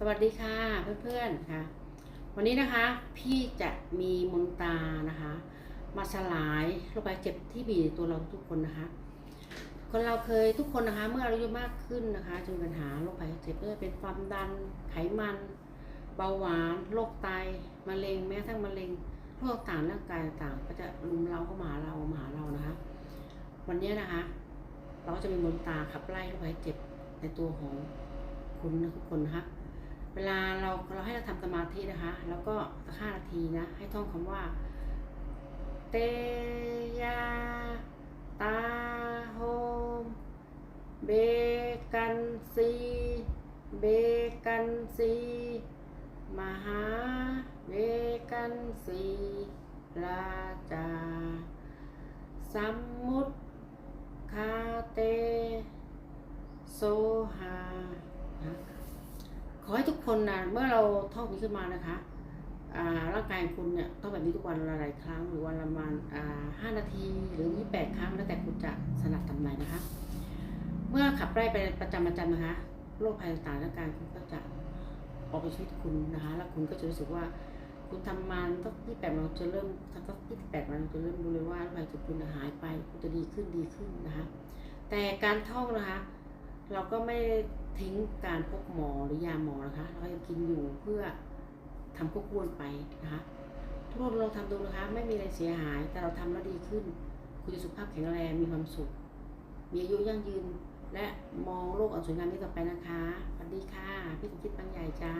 สวัสดีค่ะเพื่อนๆค่ะ วันนี้นะคะพี่จะมีมนตานะคะ มาสลายโรคภัยเจ็บที่บีตัวเราทุกคนนะคะ คนเราเคยทุกคนนะคะ เมื่ออายุมากขึ้นนะคะจะมีปัญหาโรคภัยเจ็บไม่ว่าเป็นความดันไขมัน เบาหวานโรคไตมะเร็งแม้ทั้งมะเร็งโรคต่างร่างกายต่างก็จะรุมเราเข้ามาหาเรามาหาเรานะคะ วันนี้นะคะ เราจะมีมนตาขับไล่โรคภัยเจ็บในตัวของคุณนะทุกคนนะคะ เวลาเราเราให้เราทำสมาธินะคะ แล้วก็สักห้านาทีนะ ให้ท่องคำว่า เตยาตาโฮมเบกันซีเบกันซีมหาเบกันซีราจา สัมมุตคาเตโซฮานะ ขอให้ทุกคนนะเมื่อเราท่องนี้ขึ้นมานะคะร่างกายของคุณเนี่ยต้องแบบนี้ทุกวันหลายๆครั้งหรือวันละประมาณห้านาทีหรือยี่แปดครั้งแล้วแต่คุณจะถนัดทำไหนนะคะ เมื่อขับไล่ไปประจำประจำนะคะโรคภัยต่างๆร่างกายคุณก็จะออกไปชีวิตคุณนะคะ แล้วคุณก็จะรู้สึกว่าคุณทำมาสักยี่แปดวันจะเริ่มทำสักยี่แปดวันจะเริ่มรู้เลยว่าโรคภัยจากคุณหายไปคุณจะดีขึ้นดีขึ้นนะคะ แต่การท่องนะคะ เราก็ไม่ ทิ้งการพบหมอหรือยาหมอนะคะ เราก็ยังกินอยู่เพื่อทำควบคู่ไปนะคะทุกคนลองทำดูนะคะ ไม่มีอะไรเสียหาย แต่เราทำแล้วดีขึ้น คุณจะสุขภาพแข็งแรงมีความสุข มีอายุยั่งยืน และมองโลกอันสวยงามนี้ต่อไปนะคะสวัสดีค่ะ พี่สมคิดบางใหญ่จ้า